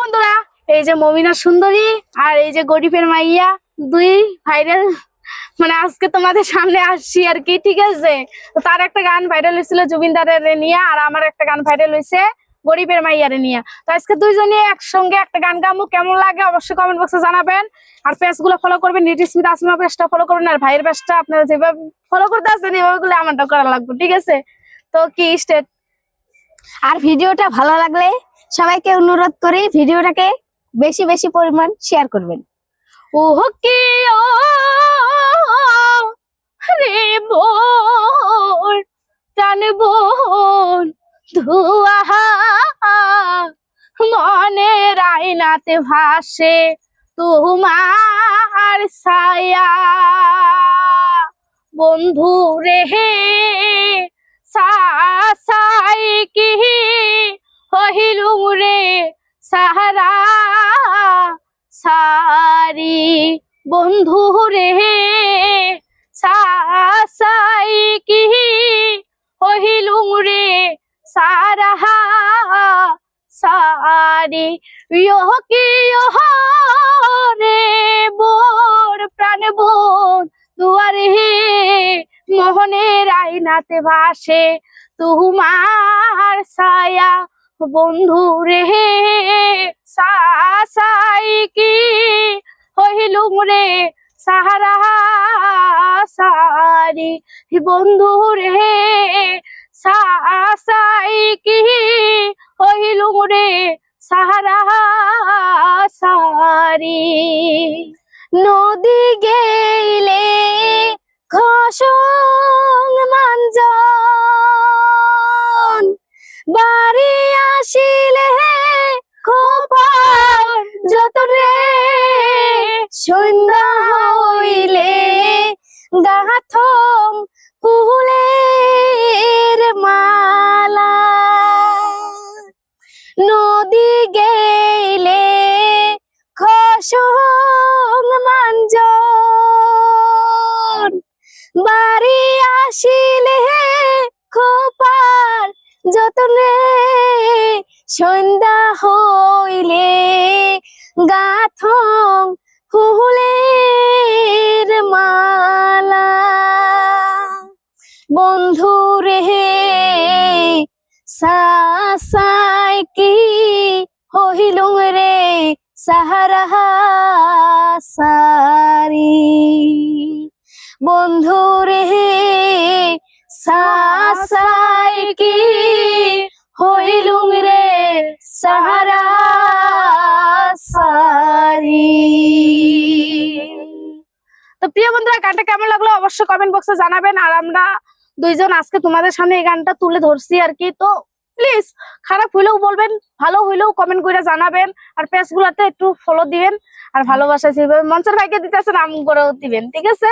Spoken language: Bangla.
বন্ধুরা, এই যে মমিনা সুন্দরী আর এই যে গরিবের মাইয়া, দুই ভাইরাল মানে আজকে তোমাদের সামনে আসছি আর কি, ঠিক আছে? তার একটা গান ভাইরাল হয়েছিল জুবিনদারের নিয়ে আর আমার একটা গান ভাইরাল হয়েছে গরিবের মাইয়ারে নিয়ে। তো আজকে দুইজনে একসঙ্গে একটা গান গামু, কেমন লাগে অবশ্যই কমেন্ট বক্সে জানাবেন। আর পেজগুলো ফলো করবেন নিটিসমিত আসমা পেজটা ফলো করবেন, আর ভাইয়ের পেজটা আপনারা যেভাবে ফলো করতে আসছেন এভাবে আমারটা করা লাগবে, ঠিক আছে? তো কি স্টেট আর ভিডিওটা ভালো লাগলে সবাইকে অনুরোধ করি ভিডিওটাকে বেশি বেশি পরিমাণ শেয়ার করবেন। ওহ কি ও রে বোন, প্রাণ বোন, ধুয়া মনের আইনাতে ভাসে তোমার ছায়া। বন্ধু রে সাই কি সাহারা সারি বন্ধু রে সাই কি হইলু রে? সারা সারি, ইহ কি রে? বোর প্রাণ বোন দুয়ারে মোহনের আইনাতে ভাসে, তোমার ছায়া বন্ধু রে সাই কি হইলুম রে? সাহারা সারি বন্ধু রে সাই কি হইলুম রে? সাহারা সারি নদী গেলে ঘসং মাঞ্জন সন্ধ্যা হইলে গাথম ফুলের মালা। নদী গেলে খসং মাঞ্জন। বাড়ি আসিলে খোপার যতনে সন্ধ্যা হইলে গাথং ফুলের মালা। বন্ধু রে সাসাই কি হইলুং রে সাহারা সারি বন্ধু প্রিয় বন্ধুরা গানটা কেমন লাগল অবশ্যই কমেন্ট বক্সে জানাবেন। আর আমরা দুইজন আজকে তোমাদের সামনে এই গানটা তুলে ধরছি আর কি। তো প্লিজ খারাপ হইলেও বলবেন, ভালো হইলেও কমেন্ট করে জানাবেন। আর পেজ গুলাতে একটু ফলো দিবেন। আর ভালোবাসা মঞ্চের ভাইকে দিতেছেন আম করেও দিবেন। ঠিক আছে?